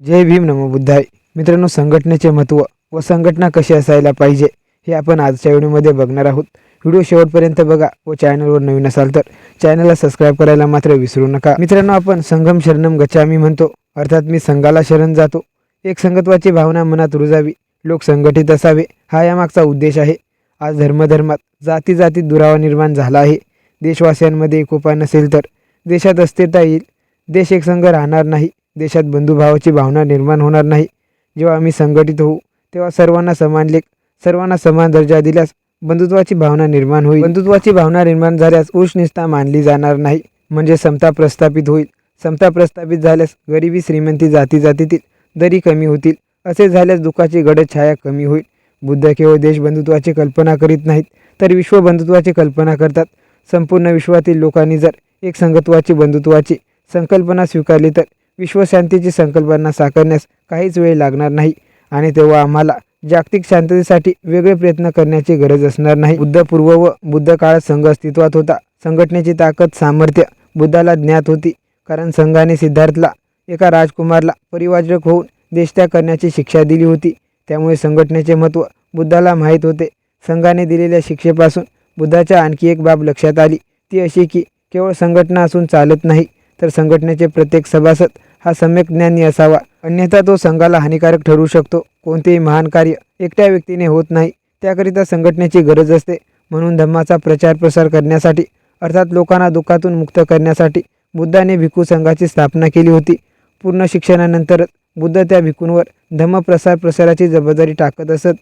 जय भीम नमो बुद्धाय. मित्रांनो संघटनेचे महत्त्व व संघटना कशी असायला पाहिजे हे आपण आजच्या व्हिडिओमध्ये बघणार आहोत. व्हिडिओ शेवटपर्यंत बघा व चॅनलवर नवीन असाल तर चॅनलला सबस्क्राईब करायला मात्र विसरू नका. मित्रांनो आपण संगम शरणम गच्छामी म्हणतो. अर्थात मी संघाला शरण जातो. एक संगत्वाची भावना मनात रुजावी. लोक संघटित असावे हा यामागचा उद्देश आहे. आज धर्मधर्मात जाती जातीत दुरावा निर्माण झाला आहे. देशवासियांमध्ये एकोपा नसेल तर देशात अस्थिरता येईल. देश एकसंघ राहणार नाही. देशात बंधुभावाची भावना निर्माण होणार नाही. जेव्हा आम्ही संघटित होऊ तेव्हा सर्वांना समान लेख सर्वांना समान दर्जा दिल्यास बंधुत्वाची भावना निर्माण होईल. बंधुत्वाची भावना निर्माण झाल्यास उष्णिष्ठता मानली जाणार नाही. म्हणजे समता प्रस्थापित होईल. समता प्रस्थापित झाल्यास गरिबी श्रीमंती जाती जातीतील दरी कमी होतील. असे झाल्यास दुःखाची गडद छाया कमी होईल. बुद्ध केवळ देशबंधुत्वाची कल्पना करीत नाहीत तर विश्वबंधुत्वाची कल्पना करतात. संपूर्ण विश्वातील लोकांनी जर एक संगत्वाची बंधुत्वाची संकल्पना स्वीकारली तर विश्वशांतीची संकल्पना साकारण्यास काहीच वेळ लागणार नाही. आणि तेव्हा आम्हाला जागतिक शांततेसाठी वेगळे प्रयत्न करण्याची गरज असणार नाही. बुद्धपूर्व व बुद्ध काळात संघ अस्तित्वात होता. संघटनेची ताकद सामर्थ्य बुद्धाला ज्ञात होती. कारण संघाने सिद्धार्थला एका राजकुमारला परिवाजक होऊन देशत्याग करण्याची शिक्षा दिली होती. त्यामुळे संघटनेचे महत्त्व बुद्धाला माहीत होते. संघाने दिलेल्या शिक्षेपासून बुद्धाच्या आणखी एक बाब लक्षात आली. ती अशी की केवळ संघटना असून चालत नाही तर संघटनेचे प्रत्येक सभासद हा सम्यक ज्ञानी असावा. अन्यथा तो संघाला हानिकारक ठरू शकतो. कोणतेही महान कार्य एकट्या व्यक्तीने होत नाही. त्याकरिता संघटनेची गरज असते. म्हणून धम्माचा प्रचार प्रसार करण्यासाठी अर्थात लोकांना दुःखातून मुक्त करण्यासाठी बुद्धाने भिक्खू संघाची स्थापना केली होती. पूर्ण शिक्षणानंतरच बुद्ध त्या भिक्खूंवर धम्म प्रसार प्रसाराची जबाबदारी टाकत असत.